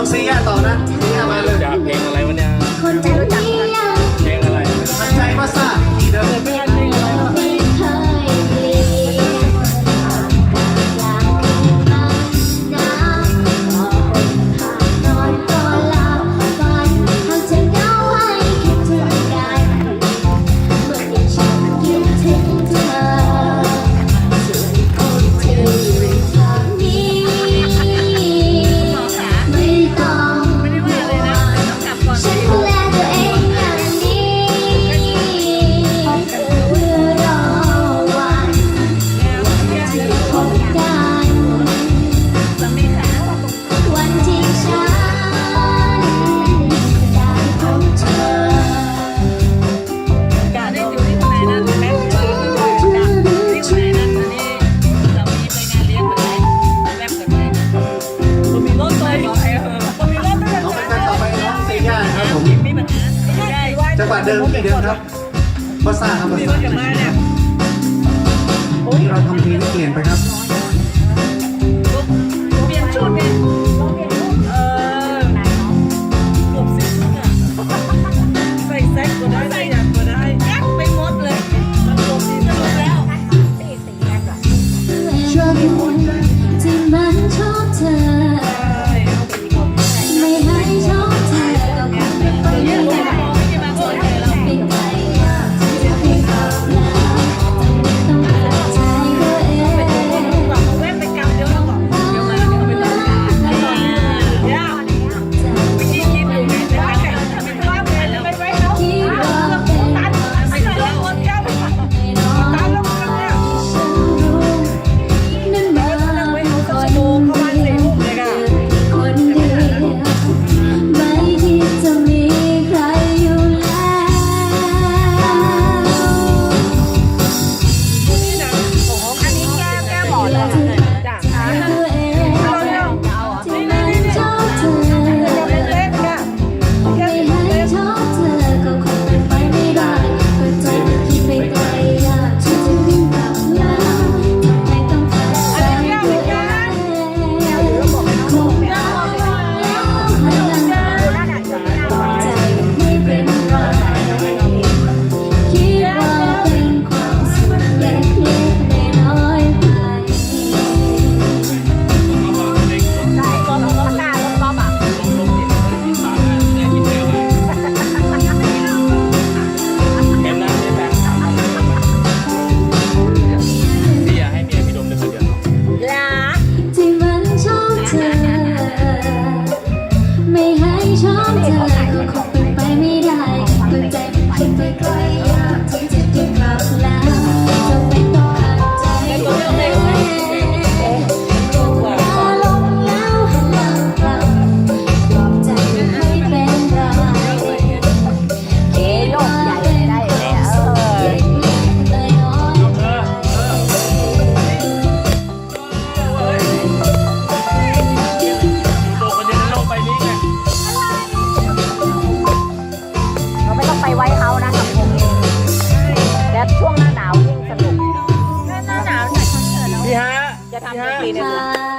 ต้องซีอะต่อนะ จังหวะเดิมที่เดิมครับภาษาทำภาษาวันนี้เราทำเพลงเปลี่ยนไปครับ 啊。